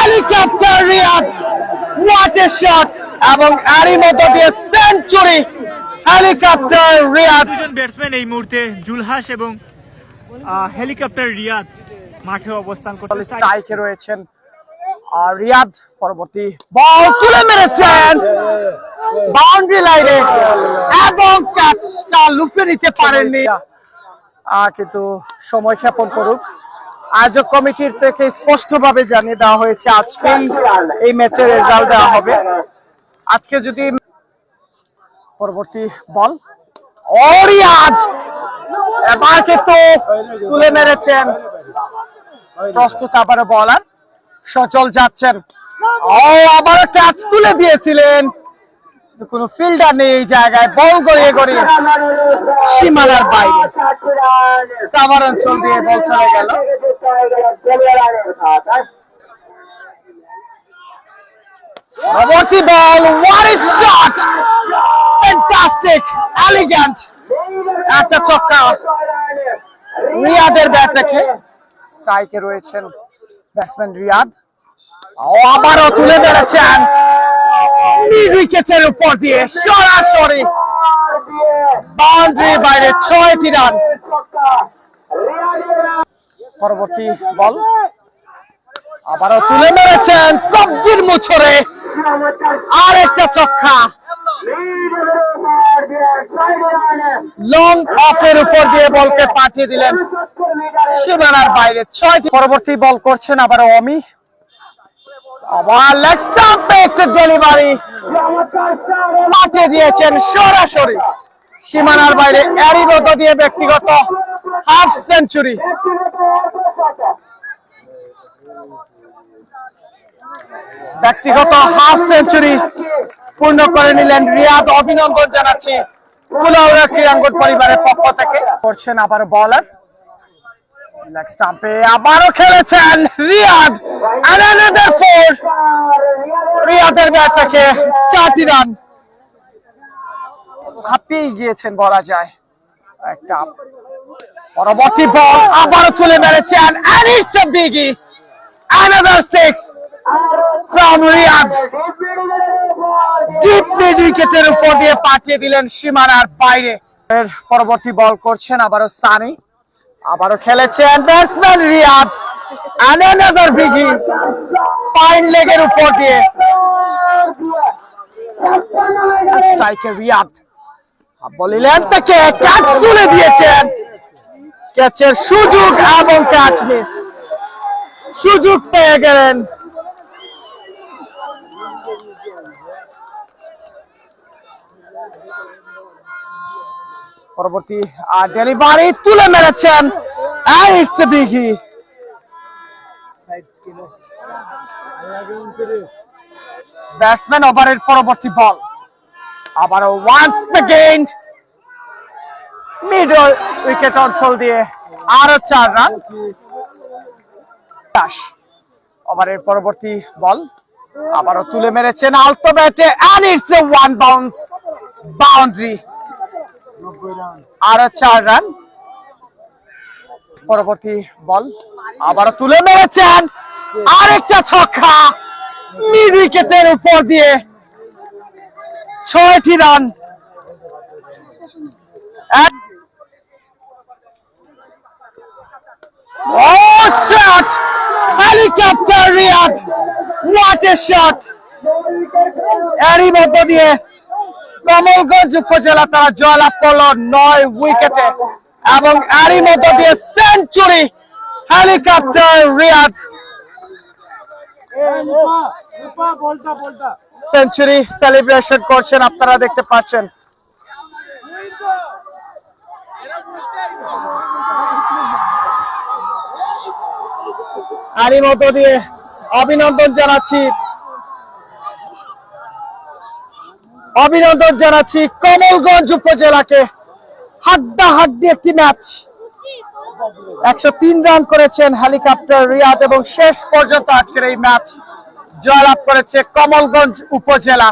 Helicopter Riyad what a shot এবং এরই মধ্য দিয়ে সেঞ্চুরি হেলিকপ্টার রিয়াদ দুজন ব্যাটসম্যান এই মুহূর্তে জুলহাস এবং হেলিকপ্টার রিয়াদ মাঠে অবস্থান করছে স্ট্রাইকে রয়েছেন আর রিয়াদ পরবর্তী বল তুলে মেরেছেন। বাউন্ডারি লাইনে এবং ক্যাচটা লুফে নিতে পারেননি। কিন্তু সময় ক্ষেপণ করুক। আয়োজক কমিটির থেকে স্পষ্টভাবে জানিয়ে দেওয়া হয়েছে, আজকেই এই ম্যাচের রেজাল্ট দেওয়া হবে। আজকে যদি পরবর্তী বল ও রিয়াদ এবার কিন্তু তুলে মেরেছেন প্রস্তুত আবারও বলার সচল যাচ্ছেন। ও, আবারও ক্যাচ তুলে দিয়েছিলেন। কোনো ফিল্ডার নেই এই জায়গায় বল গড়িয়ে গড়িয়ে সীমানার বাইরে। কাভার অঞ্চল দিয়ে বল চলে গেল। পরবর্তী ball what is shot fantastic elegant একটা ছক্কা। রিয়াদের ব্যাট থেকে স্ট্রাইকে রয়েছেন ব্যাটসম্যান রিয়াদ। ও আবারও তুলে মিড উইকেটের উপর দিয়ে সরাসরি বাউন্ডারি বাইরে ছয়টি রান পরবর্তী বল। আবারও তুলে মেরেছেন কবজির মুছরে আর একটা ছক্কা। লং অফের উপর দিয়ে বলকে পাঠিয়ে দিলেন সীমানার বাইরে। ছয় পরবর্তী বল করছেন আবার অমি। আবার ডেলিভারি পাঠিয়ে দিয়েছেন সরাসরি। সীমানার বাইরে এরই মধ্য দিয়ে ব্যক্তিগত হাফ সেঞ্চুরি ব্যক্তিগত হাফ সেঞ্চুরি পূর্ণ করে নিলেন রিয়াদ। অভিনন্দন জানাচ্ছি পরিবারের পক্ষ থেকে। করছেন আবার বলার আবারও খেলেছেন রিয়াদ। রিয়াদের ব্যাট থেকে চারটি রান গিয়েছেন বলা যায়। একটা পরবর্তী বল আবারও তুলে মেরেছেন a biggie another six from Riyad উইকেটের উপর দিয়ে পাঠিয়ে দিলেন সীমানার বাইরে। পরবর্তী বল করছেন আবারও সানি। আবারও খেলেছেন batsman Riyad another biggie fine লেগের উপর দিয়ে। স্ট্রাইকের রিয়াদ বলিলেন থেকে ক্যাচ তুলে দিয়েছেন। ক্যাচের সুযোগ এবং ক্যাচ মিস। সুযোগ পেয়ে গেলেন। পরবর্তী ডেলিভারি তুলে মেরেছেন আর ইটস ব্যাটসম্যান ওভারের পরবর্তী বল আবার ওয়ান্স সেকেন্ড মিডল উইকেট অঞ্চল দিয়ে আরও চার রান ওভারের পরবর্তী বল আবারও তুলে মেরেছেন আলতো ব্যাটে ওয়ান বাউন্স বাউন্ডারি আরও চার রান পরবর্তী বল আবারও তুলে মেরেছেন আরেকটা ছক্কা। মিড উইকেটের উপর দিয়ে ছয়টি run shot helicopter Riyad what a shot এরই মধ্য দিয়ে কমলগঞ্জ উপজেলা তারা জয়লাভ করল নয় উইকেটে এবং এরই মধ্য দিয়ে century helicopter Riyad century celebration করছেন আপনারা দেখতে পাচ্ছেন। এরই মতো দিয়ে অভিনন্দন জানাচ্ছি। অভিনন্দন জানাচ্ছি কমলগঞ্জ উপজেলাকে। হাড্ডা হাড্ডি একটি ম্যাচ। একশো তিন রান করেছেন হেলিকপ্টার রিয়াদ এবং শেষ পর্যন্ত আজকের এই ম্যাচ জয়লাভ করেছে কমলগঞ্জ উপজেলা।